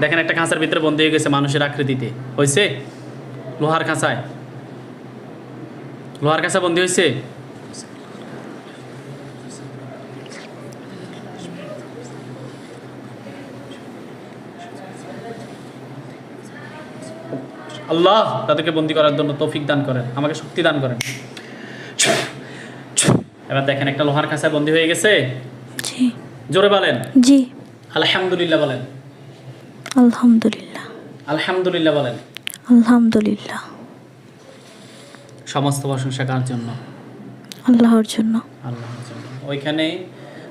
দেখেন একটা খাঁচার ভিতরে বন্দি হয়ে গেছে মানুষের আকৃতিতে। হয়েছে লোহার খাঁচায়। লোহার খাঁচা বন্দি হয়েছে আল্লাহ তাদেরকে বন্দি করার জন্য তৌফিক দান করেন আমাকে শক্তি দান করেন। এবার দেখেন একটা লোহার খাঁচায় বন্দি হয়ে গেছে? জোরে বলেন। জি। আলহামদুলিল্লাহ বলেন। আলহামদুলিল্লাহ। আলহামদুলিল্লাহ বলেন। আলহামদুলিল্লাহ। সমস্ত প্রশংসা কার জন্য? আল্লাহর জন্য। আল্লাহর জন্য। ওইখানে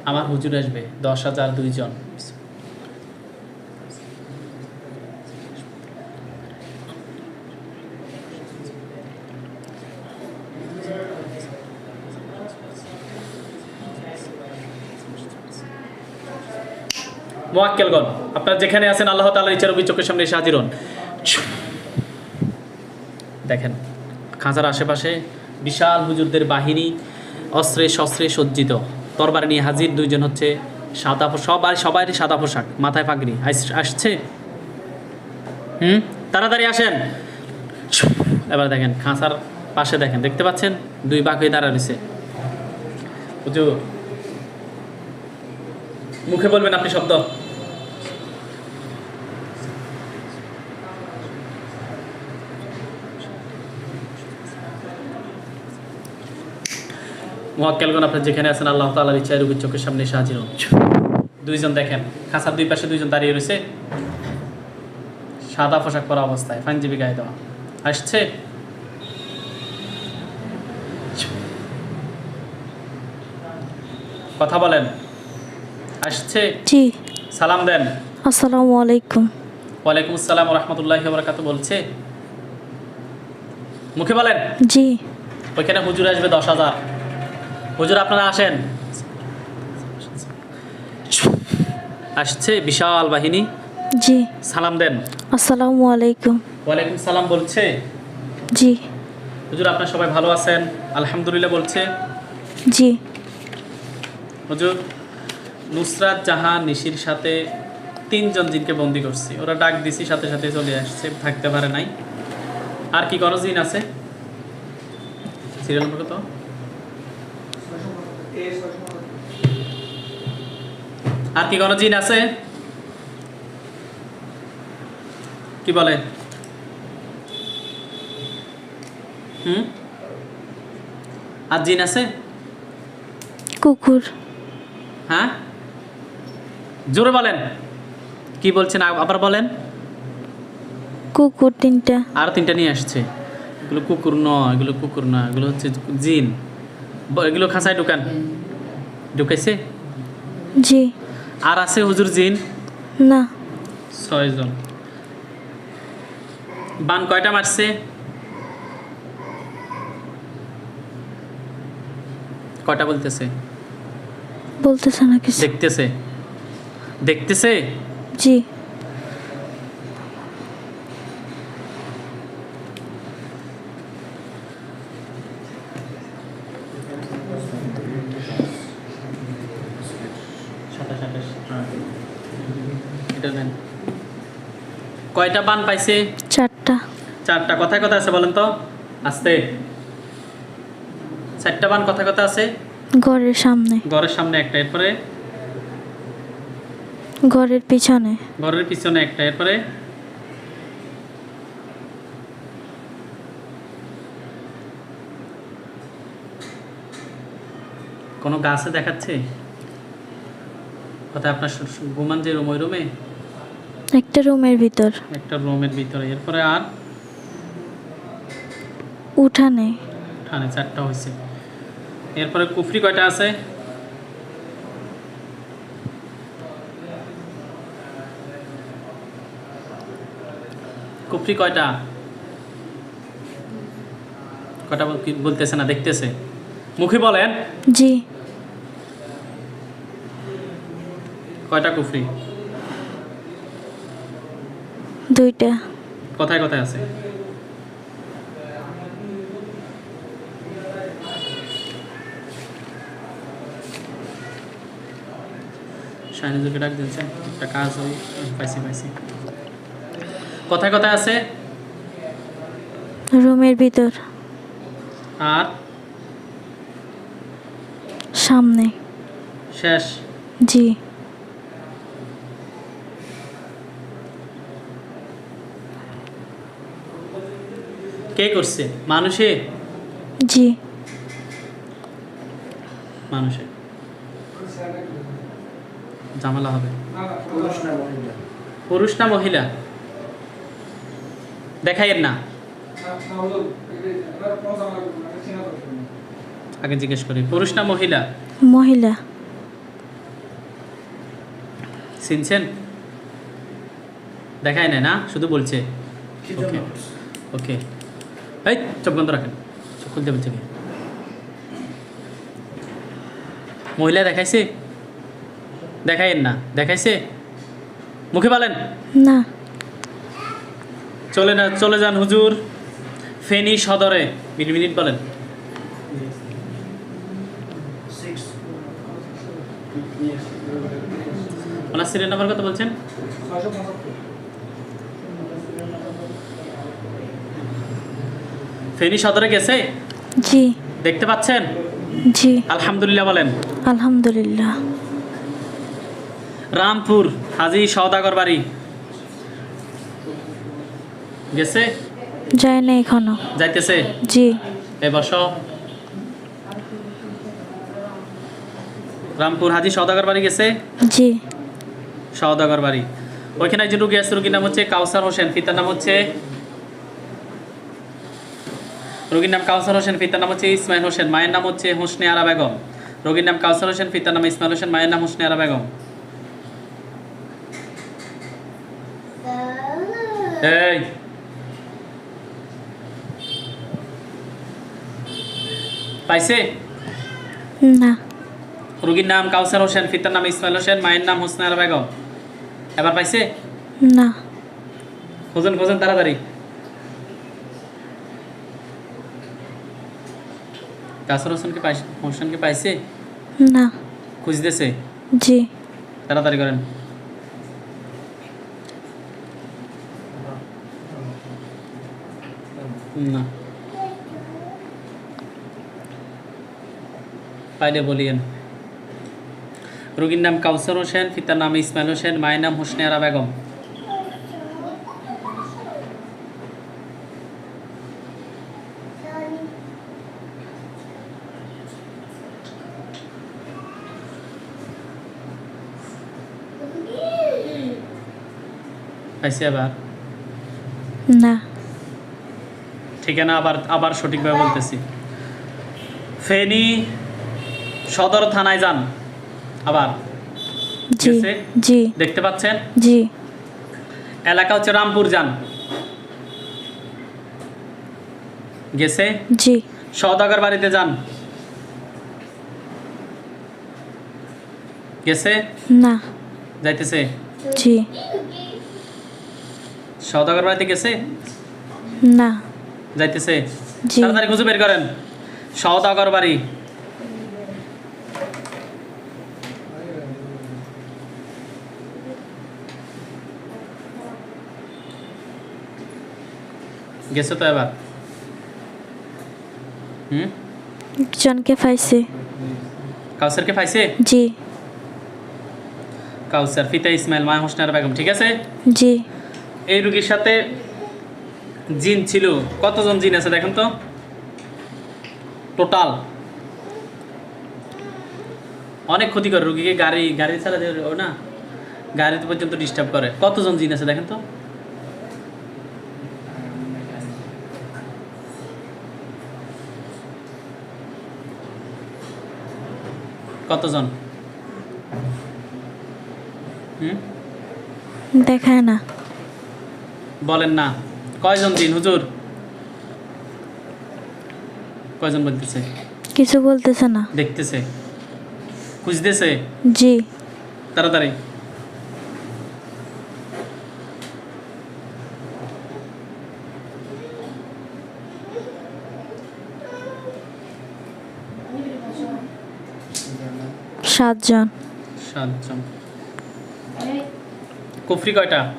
আমার হুজুর আসবে দশ হাজার দুইজন মোয়াক্কেলগণ। আপনারা যেখানে আছেন, আল্লাহ তাআলার ইচ্ছার অভিযোগের চোখের সামনে এসে হাজির হন। দেখেন খাঁচার আশেপাশে বিশাল হুজুরদের বাহিনী অস্ত্রে শস্ত্রে সজ্জিত। তরবার নিয়ে হাজির দুইজন হচ্ছে সাদা সবাই সবাই সাদা পোশাক, মাথায় পাগড়ি। আসছে? হুম? তাড়াতাড়ি আসেন। এবার দেখেন খাঁচার পাশে দেখেন, দেখতে পাচ্ছেন? দুই বাঘ হয়ে দাঁড়া রয়েছে। মুখে বলবেন আপনি শব্দ। মোয়াক্কেলগণ আপনার যেখানে আছেন আল্লাহ তাআলার ইচ্ছায় রুগীর চোখের সামনে হন। দুইজন দেখেন খাঁচার দুই পাশে দুইজন দাঁড়িয়ে রয়েছে। সাদা পোশাক পরা অবস্থায় পাঞ্জাবি গায়ে দেওয়া। আসছে? কথা বলেন। আসছে? জি। সালাম দেন। আসসালামু আলাইকুম। ওয়ালাইকুম আসসালাম রহমতুল্লাহি বরকাত বলছে? মুখে বলেন। জি। ওইখানে হুজুর আসবে দশ হাজার। হুজুর আপনারা আসেন। আসছে বিশাল বাহিনী। জি। সালাম দেন। আসসালামু আলাইকুম। ওয়ালাইকুম সালাম বলছে। জি। হুজুর আপনার সবাই ভালো আছেন? আলহামদুলিল্লাহ বলছে। জি। হুজুর নুসরাত জাহান নিশির সাথে তিনজন জিনকে বন্দি করছি। ওরা ডাক দিছি সাথে সাথে চলে আসছে থাকতে পারে নাই। আর কি কোনো জিন আছে? সিরিয়াল নম্বর কত? আর কি কোনো জিন আছে? কি বলে? হুম? আর জিন আছে? কুকুর। হ্যাঁ? জোরে বলেন। কি বলছেন? আবার বলেন। কুকুর তিনটা। আর তিনটা নিয়ে আসছে। এগুলো কুকুর নয় এগুলো কুকুর না এগুলো হচ্ছে জিন। এগুলো খাঁচায় ঢুকান। ঢুকাইছে? জি। আর আছে হুজুর জিন? না। ছয়জন। বান কয়টা মারছে? কয়টা বলতেছে? বলতেছে না কিছু। দেখতেছে। দেখতেছে? জি সাতাশ আঠাশ এটা নেন কয়টা বান পাইছে? চারটা। চারটা। কথায় কথা আছে বলেন তো? আস্তে চারটা বান কথা কথা আছে? ঘরের সামনে। ঘরের সামনে একটা এরপরে? ঘরের পিছনে। ঘরের পিছনে একটা এরপরে? কোনো গাছে দেখাচ্ছে? কথা আপনার ঘুমান যে রুম ওই রুমে? একটা রুমের ভিতর। একটা রুমের ভিতরে। এরপরে আর? উঠানে। ঠানে চারটা হয়েছে এরপরে কুফরি কয়টা আছে? কুফরি কয়টা? কয়টা বলতেছে না দেখতেছে? মুখে বলেন। জি। কয়টা কুফরি? দুইটা। কথায় কথায় আছে। শাহিনুজুরকে ডাক দিয়েছে একটা কাজ ওই পাইছি পাইছি। কথায় কথায় আছে। রুমের ভিতর। আর? সামনে। শেষ। জি। কে করছে? মানুষে? জি। মানুষে। ঝামেলা হবে। পুরুষ না মহিলা? দেখাইয়ের না আগে জিজ্ঞেস করি পুরুষ না মহিলা? মহিলা। চিনছেন? দেখায় না না? শুধু বলছে। ওকে ওকে এই চোখ বন্ধ রাখেন। চোখ খুলতে বলছে মহিলা দেখাইছে? দেখাইন না। দেখাইছে? মুখে বলেন না। চলে না চলে যান হুজুর। ফেনী সদরে। মিনিট মিনিট বলেন। ওনার সিরিয়াল নাম্বার কত বলছেন? ফেনী সদরে গেছে? জি। দেখতে পাচ্ছেন? জি। আলহামদুলিল্লাহ বলেন। আলহামদুলিল্লাহ। রামপুর হাজি সওদাগর বাড়ি। গেছে? যায় না এখনও। যাইতেছে? জি। এ বস। রামপুর হাজি সওদাগর বাড়ি গেছে? জি। সওদাগর বাড়ি। ওইখানে একজন রুগী আছে রুগীর নাম হচ্ছে কাউসার হোসেন। পিতার নাম হচ্ছে রোগীর নাম কাউসার হোসেন পিতার নাম হচ্ছে ইসমাইল হোসেন মায়ের নাম হচ্ছে হোসনে আরা বেগম। রোগীর নাম কাউসার হোসেন পিতার নাম ইসমাইল হোসেন মায়ের নাম হোসনে আরা বেগম। এই। পাইছে? না। রোগীর নাম কাউসার হোসেন পিতার নাম ইসমাইল হোসেন মায়ের নাম হোসনে আরা বেগম। এবার পাইছে? না। খোঁজেন খোঁজেন তাড়াতাড়ি। কাসর হোসেনকে পাইছে হোসেনকে পাইছে? না। খুঁজতেছে? জি। তাড়াতাড়ি করেন। না। পাইলে বলিয়েন। রোগীর নাম কাউসার হোসেন পিতার নাম ইসমাইল হোসেন মায়ের নাম হোসনে আরা বেগম। পাইছে আবার? না। ঠিকানা আবার আবার সঠিকভাবে বলতেছি। ফেনী সদর থানায় যান। আবার। জি। দেখতে পাচ্ছেন? জি। এলাকা হচ্ছে রামপুর যান। গেছে? জি। সওদাগর বাড়িতে যান। গেছে? না। যাইতেছে? জি। সওদাগর বাড়িতে গেছে? না। যাইতেছে? তাড়াতাড়ি খুঁজে বের করেন। সওদাগর বাড়ি। গেছে তো এবার। হুম? একজনকে পাইছে। কাউসারকে পাইছে? জি। কাউসার ফিতা ইসমাইল মা হোসনার বেগম ঠিক আছে? জি। এই রুগীর সাথে জিন ছিল। কতজন জিন আছে দেখেন তো? টোটাল অনেক ক্ষতি করে রুগীকে গাড়ি গাড়ি চালাতে ও না। গাড়িতে পর্যন্ত ডিস্টার্ব করে। কতজন জিন আছে দেখেন তো? কতজন? হুম? দেখায় না। বলেন না। কয়জন দিন হুজুর? কয়জন বলতেছে? কিছু বলতেছে না। দেখতেছে। খুঁজতেছে? জি। তাড়াতাড়ি। সাতজন। সাতজন। কুফরি কয়টা?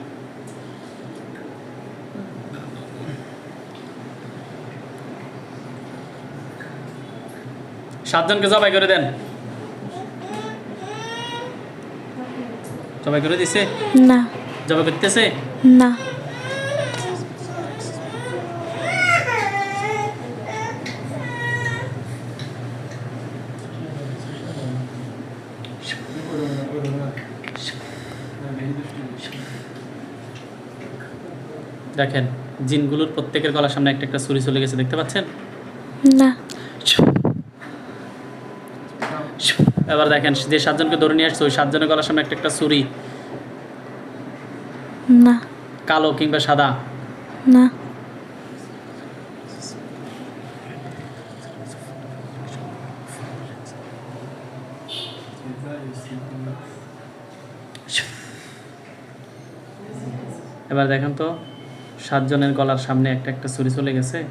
সাতজনকে জবাই করে দেন। জবাই করে দিছে? না। জবাই করতেছে? না। দেখেন জিনগুলোর প্রত্যেকের গলার সামনে একটা একটা ছুরি চলে গেছে দেখতে পাচ্ছেন? না। এবার দেখেন যে সাতজনকে ধরে নিয়ে আসছে ওই সাতজনের গলার সামনে একটা একটা ছুরি। না। কালো কিংবা সাদা। না। এবার দেখেন তো সাতজনের গলার সামনে একটা একটা ছুরি চলে গেছে।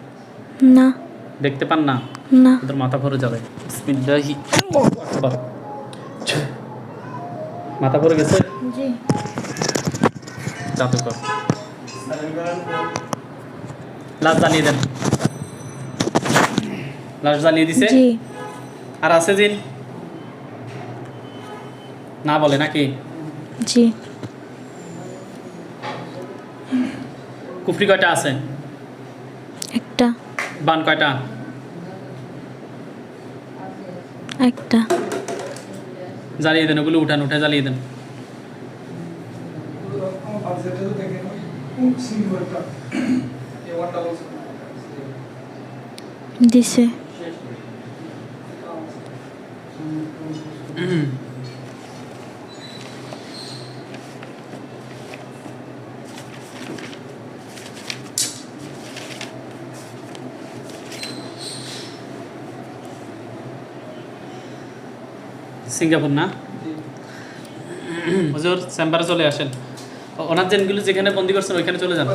না। দেখতে পান না? না। ওদের মাথা ভরে যাবে। বিসমিল্লাহি। আকবার। মাথা ভরে গেছে? জি। জাদুকর লাশ জ্বালিয়ে দেন। লাশ জ্বালিয়ে দিছে? জি। আর আছে জিন? না বলে নাকি? জি। কুফরি কয়টা আছে? একটা। বান কয়টা? একটা। জ্বালিয়ে দেন ওগুলো উঠান উঠে জ্বালিয়ে দেন। দিছে। সিঙ্গাপুর না? হুজুর, চেম্বারে চলে আসেন। ওনার জেনগুলো যেখানে বন্দি করছেন, ওইখানে চলে যান।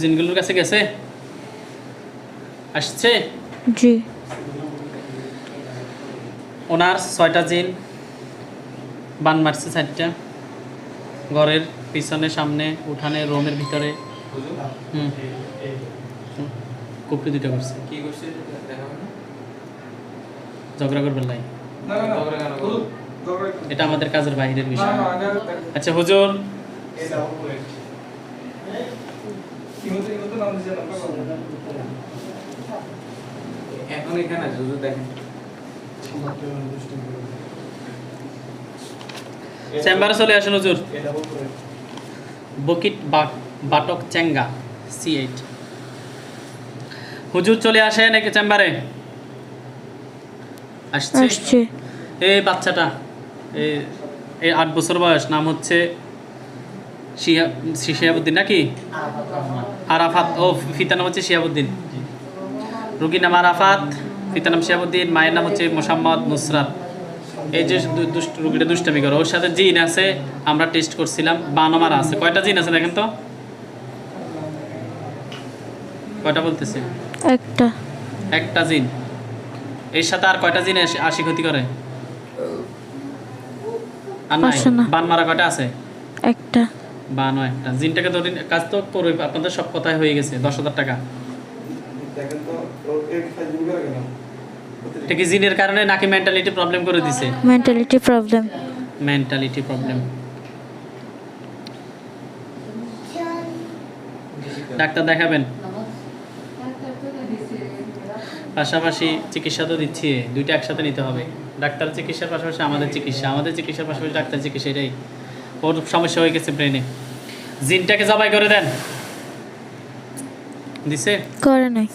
জিনগুলোর কাছে গেছে? আসছে জি ওনার ছয়টা জিন বান মারছে চারটা ঘরের পিছনে সামনে উঠানে রুমের ভিতরে হুম। কুপড়ি দুটো করছে কি করছে ঝগড়া করবেন লাই না না ঝগড়া কেন করব? এটা আমাদের কাজের বাইরের বিষয় আচ্ছা হুজুর এখন এখানে দেখেন। চেম্বারে চলে আসেন হুজুর। বকিট বাটক চেঙ্গা সি এইট হুজুর চলে আসেন একে চেম্বারে। আসছে। এই বাচ্চাটা এই এই আট বছর বয়স নাম হচ্ছে শিহা- শিহাবুদ্দিন নাকি? আরাফাত ও পিতার নাম হচ্ছে শিহাবুদ্দিন রুগীর নাম আরাফাত পিতার নাম শিহাবুদ্দিন মায়ের নাম হচ্ছে মোসাম্মদ নুসরাত। এই যে রুগীটা দুষ্টামি করে ওর সাথে জিন আছে আমরা টেস্ট করছিলাম বানমারা আছে। কয়টা জিন আছে দেখেন তো? কয়টা বলতেছে? একটা। একটা জিন। এর সাথে আর কয়টা জিন আসি- আশি ক্ষতি করে? আর নাই? আসে বান মারা কয়টা আছে? একটা। বানও একটা। জিনটাকে ধরে কাজ তো করবে আপনাদের সব কথাই হয়ে গেছে দশ হাজার টাকা। দেখেন তো ওর এর ফাইজিং করে কেন এটা কি জিনের কারণে নাকি মেন্টালিটি প্রবলেম করে দিছে? Mentality problem mentality problem doctor দেখাবেন? পাশাপাশি চিকিৎসা তো দিচ্ছি দুইটা একসাথে নিতে হবে। ডাক্তার চিকিৎসার পাশাপাশি আমাদের চিকিৎসা আমাদের চিকিৎসার পাশাপাশি ডাক্তার চিকিৎসা এটাই। ওর সমস্যা হয়ে গেছে ব্রেনে জিনটাকে জবাই করে দেন। দিছে? করে নাই।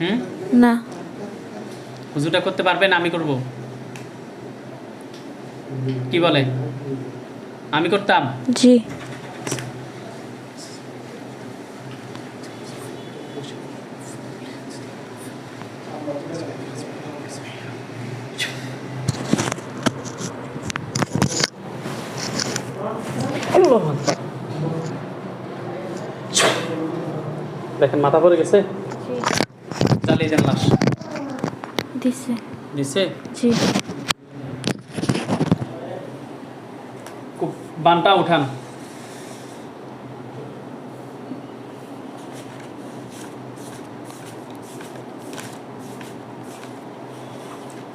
হুম? না। হুজুরটা করতে পারবেন আমি করব। কি বলে? আমি করতাম? জি। দেখেন মাথা পড়ে গেছে? চালিয়ে যান লাশ। দিছে দিছে জি খুব বানটা উঠান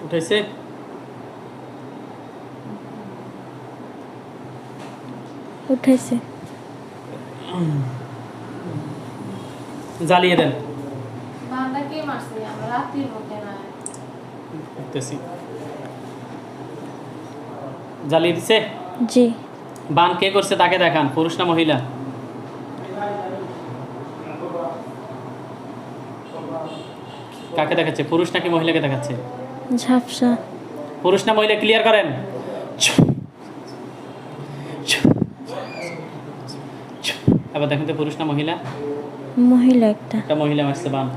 উঠেছে উঠাইছে জ্বালিয়ে দেন বান্দা কে মারছে আমরা রাত্রির মধ্যে দেখতেছি জ্বালিয়ে দিছে জি। বান কে করছে তাকে দেখান পুরুষ না মহিলা? কাকে দেখাচ্ছে পুরুষ নাকি মহিলাকে দেখাচ্ছে? ঝাপসা। পুরুষ না মহিলা ক্লিয়ার করেন। এবার দেখেন তো পুরুষ না মহিলা? মহিলা একটা। একটা মহিলা মারছে বান।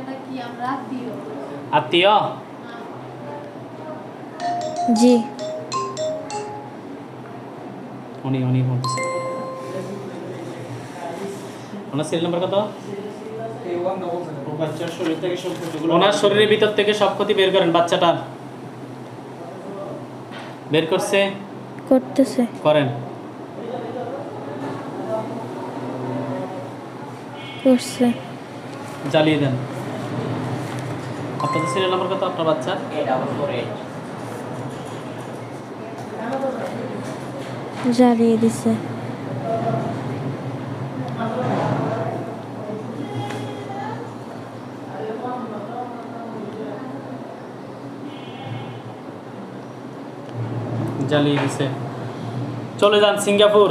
এটা কি আমরা রাত্রিও আত্মীয়? জি। উনি উনি বলতেছে। ওনার সিরিয়াল নাম্বার কত? ওনার শরীরের ভিতর থেকে সব ক্ষতি বের করেন বাচ্চাটার বের করছে? করতেছে। করেন। করছে। জ্বালিয়ে দেন। আপনাদের সিরিয়াল নাম্বার কত? আপনার বাচ্চা? জ্বালিয়ে দিছে জ্বালিয়ে দিছে চলে যান সিঙ্গাপুর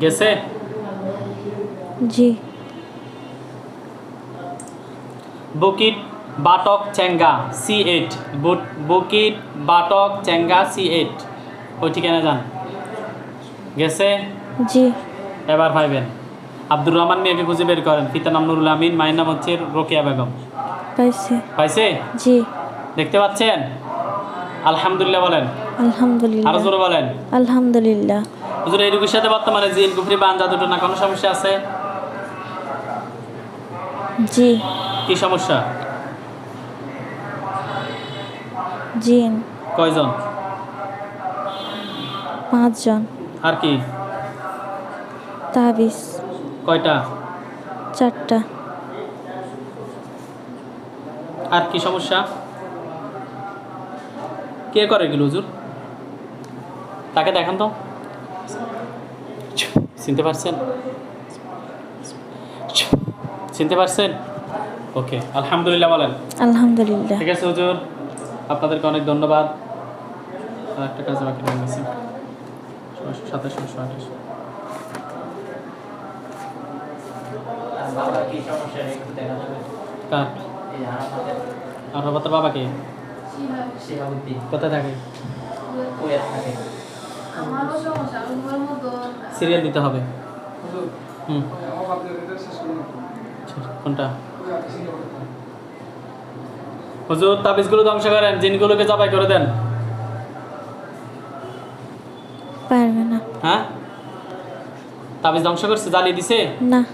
গেছে জি বুকিট বাটক চেঙ্গা সি এইট বুকিট বাটক চেঙ্গা সি এইট ওই ঠিকানা যান? গেছে? জি। এবার পাইবেন আব্দুর রহমান মিয়াকে খুঁজে বের করেন। পিতা নাম নুরুল আমিন মায়ের নাম হচ্ছে রোকেয়া বেগম। পাইছে। পাইছে? জি। দেখতে পাচ্ছেন? আলহামদুলিল্লাহ বলেন। আরও আলহামদুলিল্লাহ জোরে বলেন। আলহামদুলিল্লাহ। হুজুর এই রোগীর সাথে বর্তমানে জিন কুফরি বান জাদুটো না কোনো সমস্যা আছে? জি। কি সমস্যা? জিন। কয়জন? পাঁচজন। আর কি? তাবিজ। কয়টা? চারটা। আর কি সমস্যা? কে করে এগুলো হুজুর? তাকে দেখান তো। চিনতে পারছেন? চিনতে পারছেন? ওকে আলহামদুলিল্লাহ বলেন। আলহামদুলিল্লাহ। ঠিক আছে হুজুর? আপনাদেরকে অনেক ধন্যবাদ। আর একটা কাজ বাকি রয়ে গেছে। সাতাশ আঠাশ কার? বাবার কোথায় থাকে? সিরিয়াল দিতে হবে। হুম। আচ্ছা, কোনটা ওই আপনি সিঙ্গাপুরে থাকেন। হুজুর তাবিজগুলো ধ্বংস করেন জিনগুলোকে জবাই করে দেন। পারবে না। হ্যাঁ? তাবিজ ধ্বংস করছে জ্বালিয়ে দিছে? না।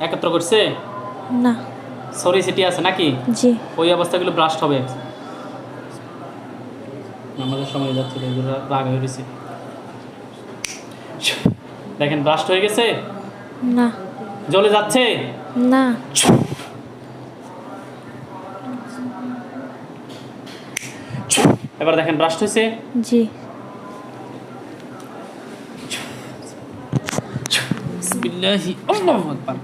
একত্র করছে? না। সরি সিটি আছে নাকি? জি। ওই অবস্থাগুলো ব্রাস্ট হবে। আমাদের সময় যাচ্ছে এগুলো রাগ হয়ে গেছে। দেখেন ব্রাস্ট হয়ে গেছে? না। জ্বলে যাচ্ছে? না। এবার দেখেন ব্রাস্ট হয়েছে। জি। বিসমিল্লাহি আল্লাহু আকবার।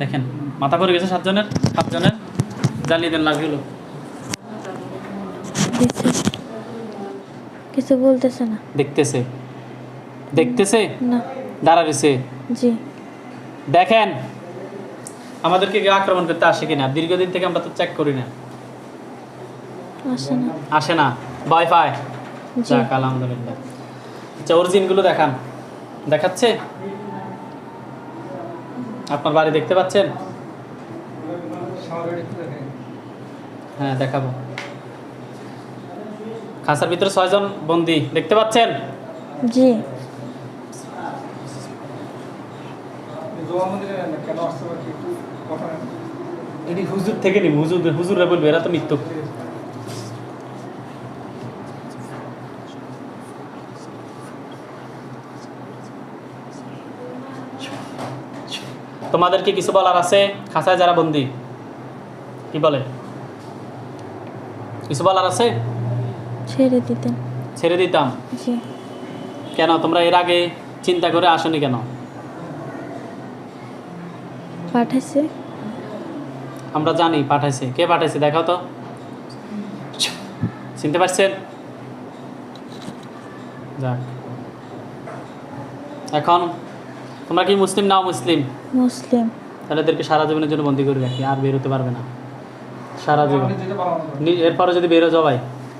দেখেন মাথা পড়ে গেছে সাতজনের সাতজনের। জ্বালিয়ে দেন লাগল কিছু বলতেছে না। দেখতেছে। দেখতেছে? না। দাঁড়া রয়েছে জি। দেখেন আমাদেরকে কেউ আক্রমণ করতে আসে কিনা? দীর্ঘদিন থেকে আমরা তো চেক করি না। আসে না। আসে না। পায় যাক আলহামদুলিল্লাহ। আচ্ছা অরিজিনগুলো দেখান। দেখাচ্ছে? আপনার বাড়ি দেখতে পাচ্ছেন? হ্যাঁ দেখাবো। খাঁচার ভিতরে ছয়জন বন্দি। দেখতে পাচ্ছেন? জি। না, এটি হুজুর থেকে নিব হুজুর হুজুররা বলবে এরা তো মৃত্যু। তোমাদের কি কিছু বলার আছে? খাসায় যারা বন্দি। কি বলে? কিছু বলার আছে? ছেড়ে দিতেন। ছেড়ে দিতাম। কেন? তোমরা এর আগে চিন্তা করে আসনি কেন? পাঠাইছে। আমরা জানি পাঠাইছে। কে পাঠাইছে? দেখাও তো। চিনতে পারছেন? যাক। এখন তোমরা কি মুসলিম নাও মুসলিম? মুসলিম। তাহলে এদেরকে সারা জীবনের জন্য বন্দি করে রাখি আর বেরোতে পারবে না। সারা জীবন। না। নি- এরপরে যদি বেরো যাও ভাই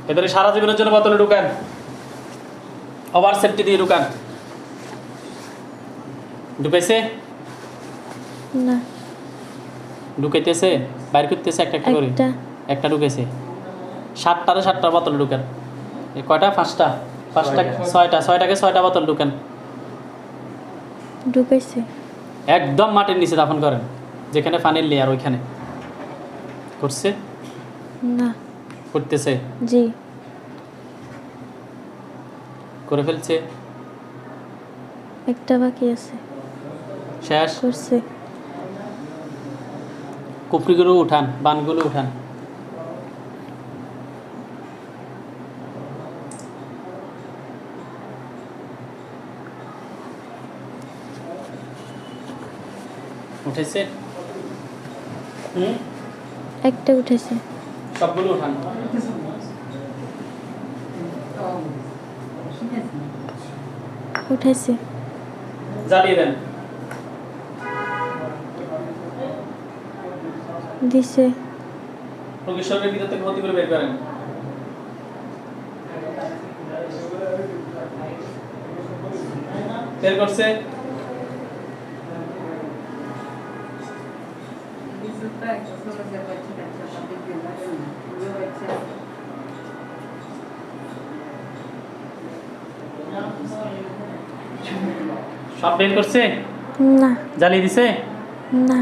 এদের সারা জীবনের জন্য বোতলে ঢুকান। ওভার সেফটি দিয়ে ঢুকান। ঢুকাইছে না। ঢুকাইতেছে? বাইর করতেছে একটা একটা করে? একটা। একটা ঢুকেছে। সাতটারে সাতটা বোতল ঢুকেন। এ কয়টা? পাঁচটা? পাঁচটা ছয়টা ছয়টাকে ছয়টা বোতল ঢুকেন। ঢুকাইছে। একদম মাটির নিচে দাফন করেন যেখানে পানির লেয়ার ওইখানে। করছে? না। করতেছে? জি। করে ফেলছে? একটা বাকি আছে। শেষ? করছে। কুপড়িগুলো উঠান বানগুলো উঠান। উঠেছে? হুম? একটা উঠেছে। সবগুলো উঠান। উঠেছে। জ্বালিয়ে দেন। দিছে। শরীরের ভিতর থেকে ভর্তি করে বের করেন। বের করছে। সব বের করছে? না। জ্বালিয়ে দিছে? না।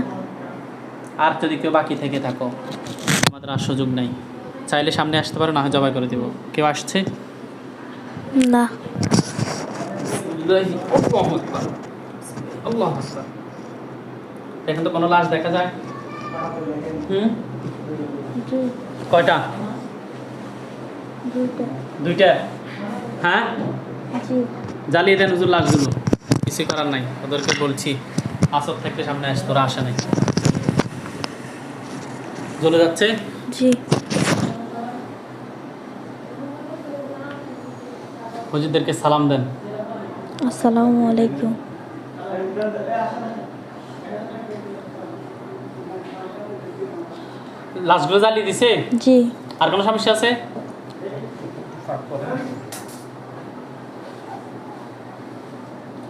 আর যদি কেউ বাকি থেকে থাকো আমাদের আর সুযোগ নাই। চাইলে সামনে আসতে পারো না জবাই করে দিব। কেউ আসছে? না। এখন তো কোনো লাশ দেখা যায়? হুম? কয়টা? দুইটা। হ্যাঁ? জ্বালিয়ে দেন হুজুর লাশগুলো। কিছু করার নাই। ওদেরকে বলছি আসর থেকে সামনে আস তোরা আসে নাই। জ্বলে যাচ্ছে? জি। হুজুরদেরকে সালাম দেন। আসসালামু আলাইকুম। লাশগুলো জ্বালিয়ে দিছে? জি। আর কোনো সমস্যা আছে?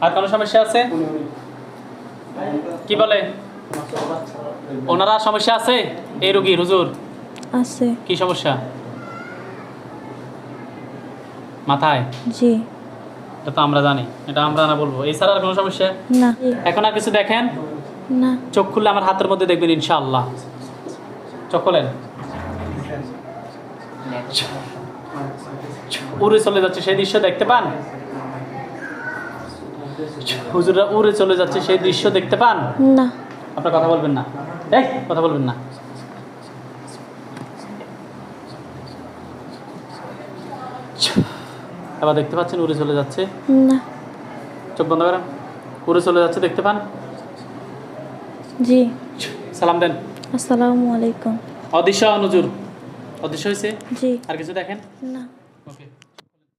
আর কোনো সমস্যা আছে? কি বলে? ওনারা সমস্যা আছে? এই রোগীর হুজুর? আছে। কি সমস্যা? মাথায়? জি। এটা তো আমরা জানি। এটা আমরা না বলব। এছাড়া আর কোনো সমস্যা? না। এখন আর কিছু দেখেন? না। চোখ খুললে আমার হাতের মধ্যে দেখবেন ইনশাআল্লাহ। চোখ খোলেন? উড়ে চলে যাচ্ছে। সেই দৃশ্য দেখতে পান? হুজুররা উড়ে চলে যাচ্ছে সেই দৃশ্য দেখতে পান? না। আপনার কথা বলবেন না। এই কথা বলবেন না। এবার দেখতে পাচ্ছেন উড়ে চলে যাচ্ছে? না। চোখ বন্ধ করেন। উড়ে চলে যাচ্ছে দেখতে পান? জি। সালাম দেন। আসসালামু আলাইকুম। অদৃশ্য অনুজুর অদৃশ্য হয়েছে? জি। আর কিছু দেখেন? না।